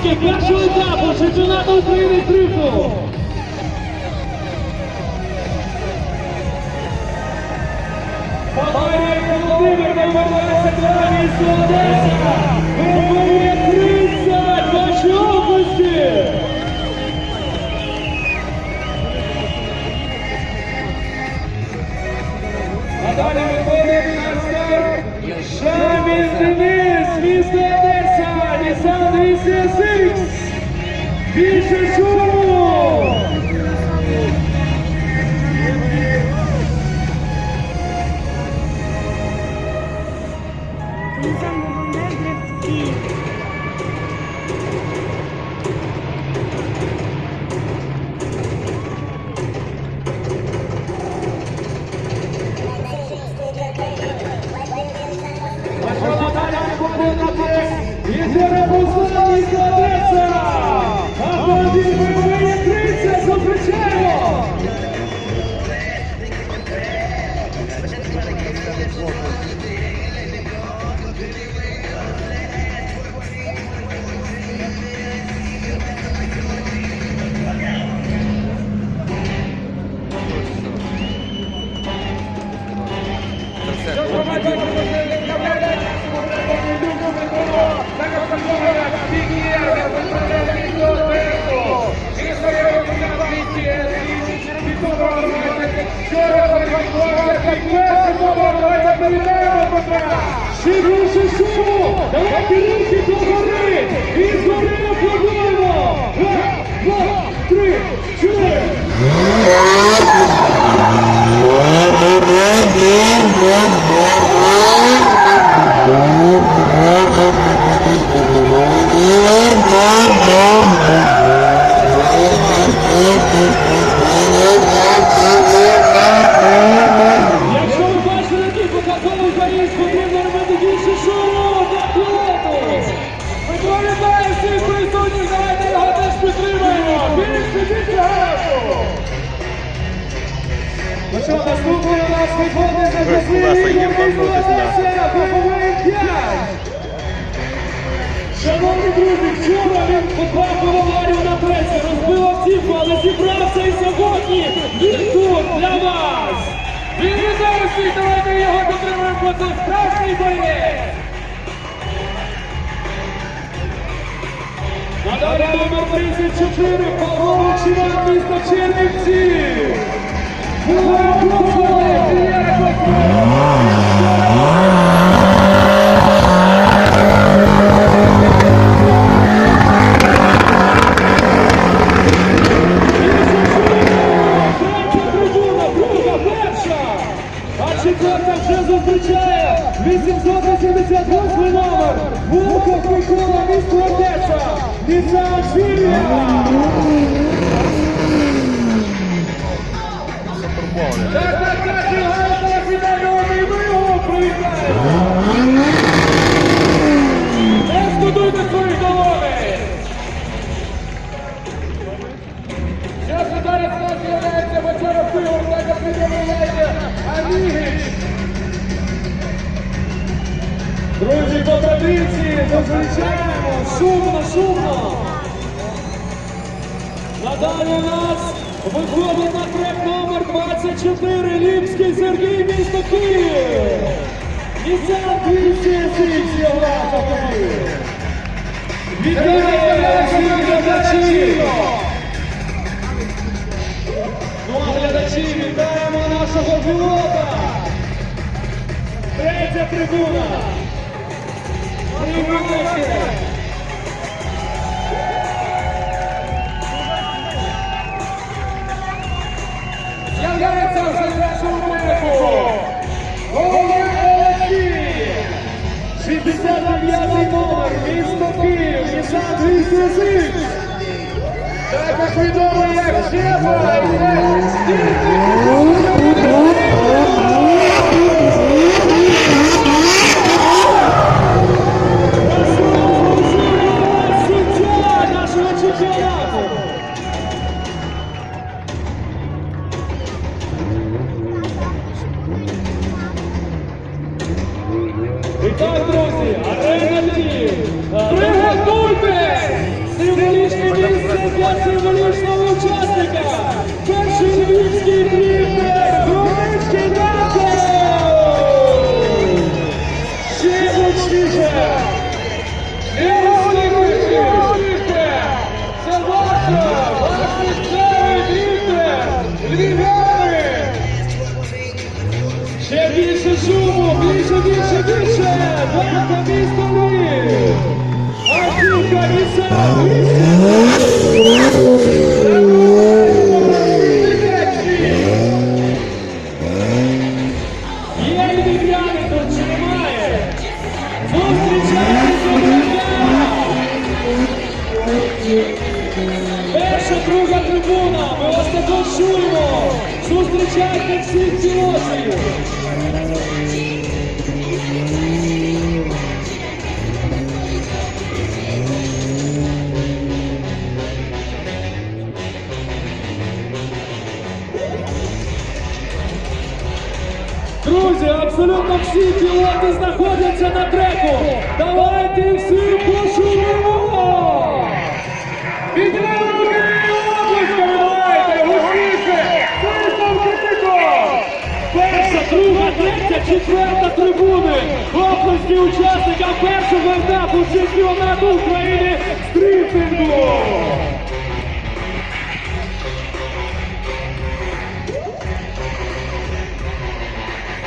Учасники першого етапу чемпіонату України з! Баварія Володимир номер 22 місто Одеса! Виборює 30 ваші області! А далі виходить на старт Шамін Денис, місто Одеса, Більше шуму! Ще більше шуму! Давайте руки догори! І згори аплодуємо! Раз, два, три, чотири! Якщо ви бачите такі показові українську, потрібно робити більше шуму для пілоту. Петро вітає всіх присутніх, давайте його теж підтримаємо. Більше, більше газу. Ну що, наступний у нас виходить за. Поповий 5. Шановні друзі, вчора він потрапив аварію на пресі, розбив автівку, але зібрався і сьогодні він тут для вас. Він всіх, давайте його підтримуємо, бо це страшний боєць. Надалі номер 34, Павло Чиван, місто Чернівці. Була прослава, П'єра Третя трибуна, друга, перша. А четверта вже зустрічає 888 номер. Волков Микола, місто Одеса. Нісан Філія. Так, так, так, зустрічаємо. Шумно, шумно. Надалі у нас виходить на трек номер 24 Ліпський Сергій місто Київ. Нісан 200 його автомобіль. Вітаю глядачів! Ну, а глядачі, вітаємо нашого пілота! Третя трибуна! Вже першому треку! Олег Олексій! 69 номер, місто Київ, Нісан 200 так як відомо як так, друзі, арена Приготуйтесь! Символічне місце для символічного учасника! Перший львівський дрібер Перша, друга трибуна, ми вас також чуємо! Зустрічайте всіх пілотів! Абсолютно всі пілоти знаходяться на треку. Давайте всі руки і оплесками давайте! Гучніше! Перша, друга, третя, четверта трибуни! Оплески учасникам першого етапу чемпіонату України!